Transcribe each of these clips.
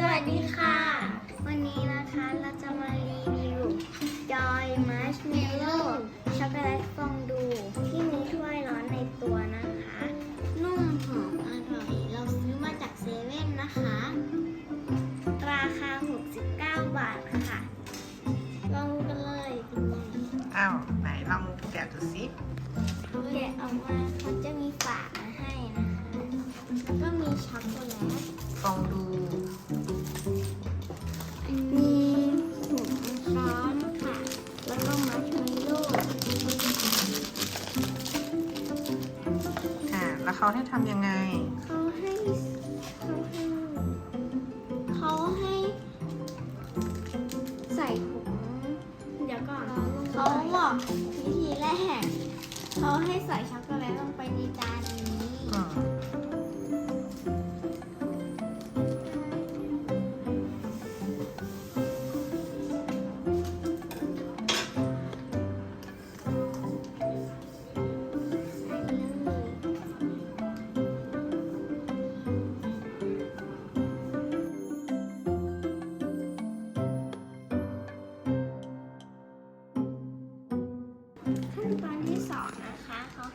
สวัสดีค่ะ วันนี้นะคะเราจะมารีวิวจอยมัชเมลโล่ช็อกโกแลตฟองดู ที่มีถ้วยร้อนในตัวนะคะ นุ่มหอมอร่อย เราซื้อมาจากเซเว่นนะคะ ราคา 69 บาทค่ะ ลองกันเลยเป็นไงอ้าว ไหนลองแกะดูสิแกะออกมาเขาจะมีฝามาให้นะคะ ก็มีช็อกโกแลตฟองดู เขาให้ทำยังไงเขาให้เขาให้เขาให้ใส่ถุงเดี๋ยวก่อนเขาบอกวิธีแรกเขาให้ใส่ช็อกโกแลตลงไปในจาน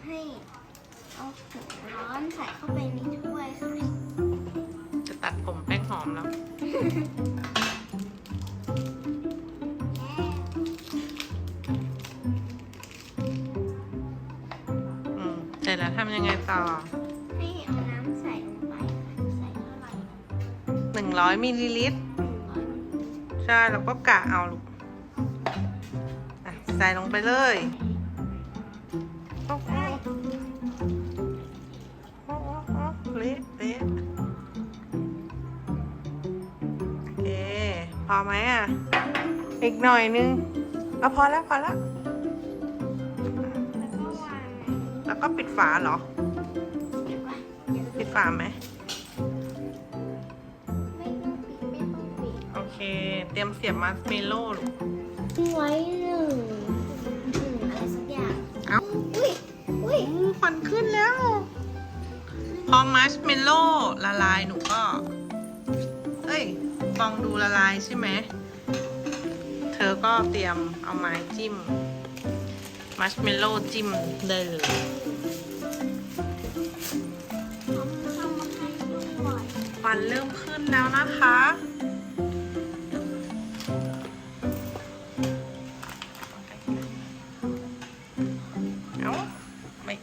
ให้เอาถุงร้อนใส่เข้าไปในถ้วยค่ะจะตัดผมแป้งหอมแล้ว อืมเสร็จแล้วทำยังไงต่อ ให้เอาน้ำใส่ลงไปค่ะใส่เท่าไหร่หนึ่งร้อยมิลลิลิตรหนึ่งร้อยใช่แล้วก็กะเอาลูกอะใส่ลงไปเลย โอ้โห อไหมอะ อีกหน่อยนึงเอาพอแล้วพอแล้ว แล้วก็วางแล้วก็ปิดฝาเหรอเดี๋ยวก่อนเดี๋ยวปิดฝาไหมไม่ต้องปิดไม่ต้องปิดโอเค เตรียมเสียบมัสเมลโล่ลูกไว้หนึ่งหนึ่งอะไรสักอย่างเอ้าอุ้ยอุ้ยอู้ควันขึ้นแล้ว พอมัชเมลโล่ละลายหนูก็เอ้ย ฟองดูละลายใช่ไหม เธอก็เตรียมเอาไม้จิ้ม มัชเมลโล่จิ้มได้เลยควันเริ่มขึ้นแล้วนะคะเอาไม่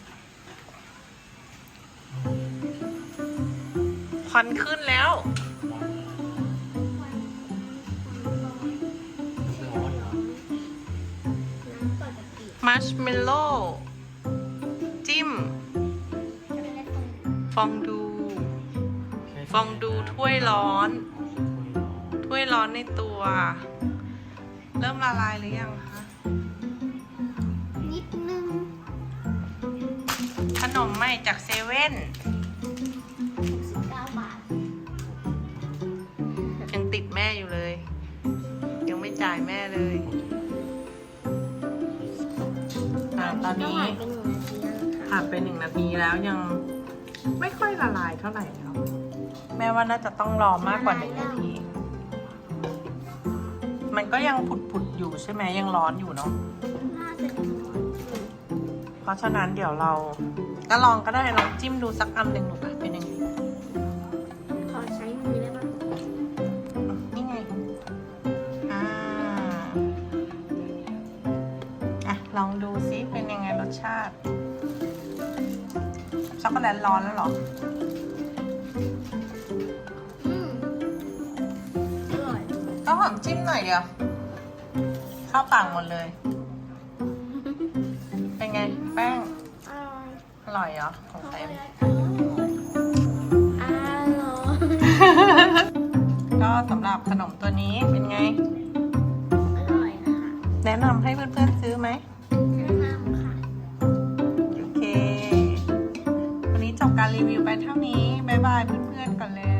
ควันขึ้นแล้ว มัชเมลโล่จิ้มช็อกโกแลตตรงฟองดู ฟองดูถ้วยร้อน ถ้วยร้อนในตัว เริ่มละลายหรือยังคะ นิดนึง ขนมใหม่จากเซเว่น69บาทยังติดแม่อยู่เลย ยังไม่จ่ายแม่เลยอ่า ตอนนี้ผ่านไปหนึ่งนาทีแล้วนะคะผ่านไปหนึ่งนาทีแล้วยังไม่ค่อยละลายเท่าไหร่เนาะแม่ว่าน่าจะต้องรอมากกว่าหนึ่งนาที มันก็ยังผุดๆอยู่ใช่ไหมยังร้อนอยู่เนาะเพราะฉะนั้นเดี๋ยวเราก็ลองก็ได้ลองจิ้มดูสักอันหนึ่งหนูกะเป็นยัง ชาติช็อกโกแลตร้อนแล้วเหรอ อืมอร่อยก็หอมจิ้มหน่อยเดียว เข้าปากหมดเลย เป็นไงแป้ง อร่อยอร่อยเหรอของช็อกโกเต็มแลตอร่อย ก็สำหรับขนมตัวนี้เป็น ไปเท่านี้ บ๊ายบายเพื่อนๆก่อนเลย